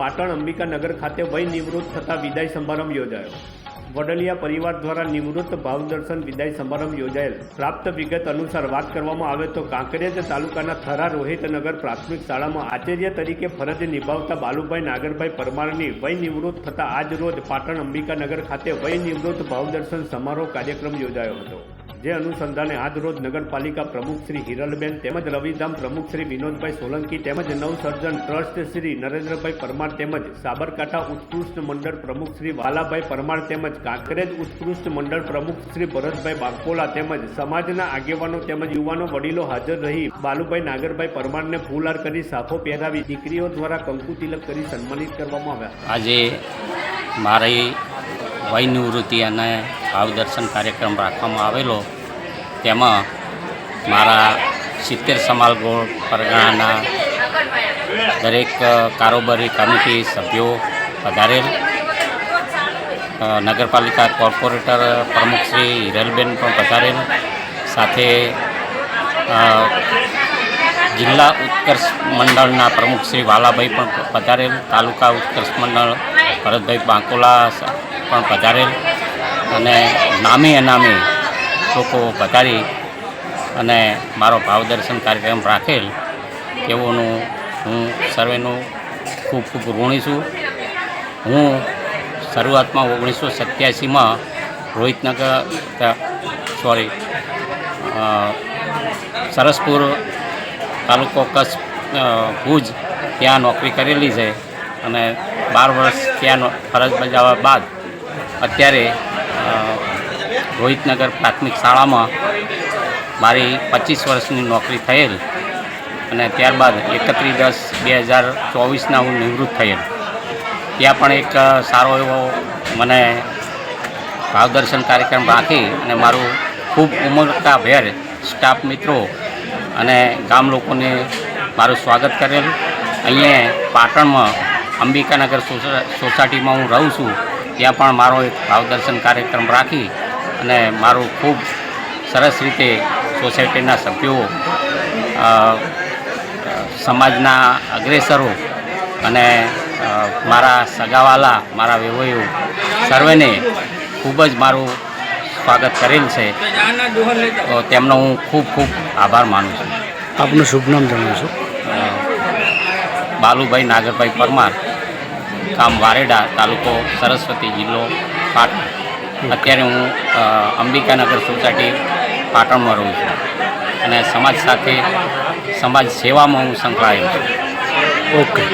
પાટણ અંબિકાનગર ખાતે વય નિવૃત્ત થતા વિદાય સમારંભ યોજાયો. વડલિયા પરિવાર દ્વારા નિવૃત્ત ભાવદર્શન વિદાય સમારંભ યોજાયેલ. પ્રાપ્ત વિગત અનુસાર વાત કરવામાં આવે તો કાંકરેજ તાલુકાના થરા રોહિતનગર પ્રાથમિક શાળામાં આચાર્ય તરીકે ફરજ નિભાવતા બાલુભાઈ નાગરભાઈ પરમારની વય નિવૃત્ત થતા આજ રોજ પાટણ અંબિકાનગર ખાતે વય નિવૃત્ત ભાવદર્શન સમારોહ કાર્યક્રમ યોજાયો હતો. જે અનુસંધાને આજરોજ નગરપાલિકા પ્રમુખ શ્રી હિરલબેન તેમજ રવિધામ પ્રમુખ શ્રી વિનોદભાઈ સોલંકી તેમજ નવસર્જન ટ્રસ્ટ શ્રી નરેન્દ્રભાઈ પરમાર તેમજ સાબરકાંઠા ઉત્કૃષ્ટ મંડળ પ્રમુખ શ્રી વાલાભાઈ પરમાર તેમજ કાંકરેજ ઉત્કૃષ્ટ મંડળ પ્રમુખ શ્રી ભરતભાઈ બાગપોલા તેમજ સમાજના આગેવાનો તેમજ યુવાનો વડીલો હાજર રહી બાલુભાઈ નાગરભાઈ પરમારને ફૂલહાર કરી સાફો પહેરાવી દીકરીઓ દ્વારા કંકુ તિલક કરી સન્માનિત કરવામાં આવ્યા. આજે મારી વય નિવૃત્તિ અને ભાવદર્શન કાર્યક્રમ રાખવામાં આવેલો. તેમાં મારા સિત્તેર સમાલગોળ પરગણાના દરેક કારોબારી કમિટી સભ્યો પધારેલ. નગરપાલિકા કોર્પોરેટર પ્રમુખ શ્રી હિરલબેન પણ પધારેલ. સાથે જિલ્લા ઉત્કર્ષ મંડળના પ્રમુખ શ્રી વાલાભાઈ પણ પધારેલ. તાલુકા ઉત્કર્ષ મંડળ, ભરતભાઈ બાંકોલા પણ પધારેલ અને નામી અનામી લોકો પધારી અને મારો ભાવદર્શન કાર્યક્રમ રાખેલ એવોનું હું સર્વેનું ખૂબ ખૂબ ઋણી છું. હું શરૂઆતમાં ઓગણીસો સત્યાસીમાં રોહિતનગર સોરી સરસપુર તાલુકો કચ્છ ભુજ ત્યાં નોકરી કરેલી છે અને બાર વર્ષ ત્યાં ફરજ બજાવવા બાદ અત્યારે રોહિતનગર પ્રાથમિક શાળામાં મારી પચીસ વર્ષની નોકરી થયેલ અને ત્યારબાદ એકત્રીસ દસ બે હજાર ચોવીસના હું નિવૃત્ત થયેલ. ત્યાં પણ એક સારો એવો મને ભાવદર્શન કાર્યક્રમ રાખી અને મારું ખૂબ ઉમળકાભેર સ્ટાફ મિત્રો અને ગામ લોકોને મારું સ્વાગત કરેલ. અહીંયા પાટણમાં અંબિકાનગર સોસાયટીમાં હું રહું છું. ત્યાં પણ મારો એક ભાવદર્શન કાર્યક્રમ રાખી અને મારું ખૂબ સરસ રીતે સોસાયટીના સભ્યો સમાજના અગ્રેસરો અને મારા સગાવાલા મારા વેવાઈઓ સર્વેને ખૂબ જ મારું સ્વાગત કરેલ છે. તો તેમનો હું ખૂબ ખૂબ આભાર માનું છું. આપનું શુભ નામ જણાવશો. અ, બાલુભાઈ નાગરભાઈ પરમાર. ગામ વારેડા, તાલુકો સરસ્વતી જિલ્લો, પાટણ. અત્યારે હું અંબિકાનગર સોસાયટી પાટણમાં રહું છું. અને સમાજ સાથે, સમાજ સેવામાં હું સંકળાયેલો છું. ઓકે.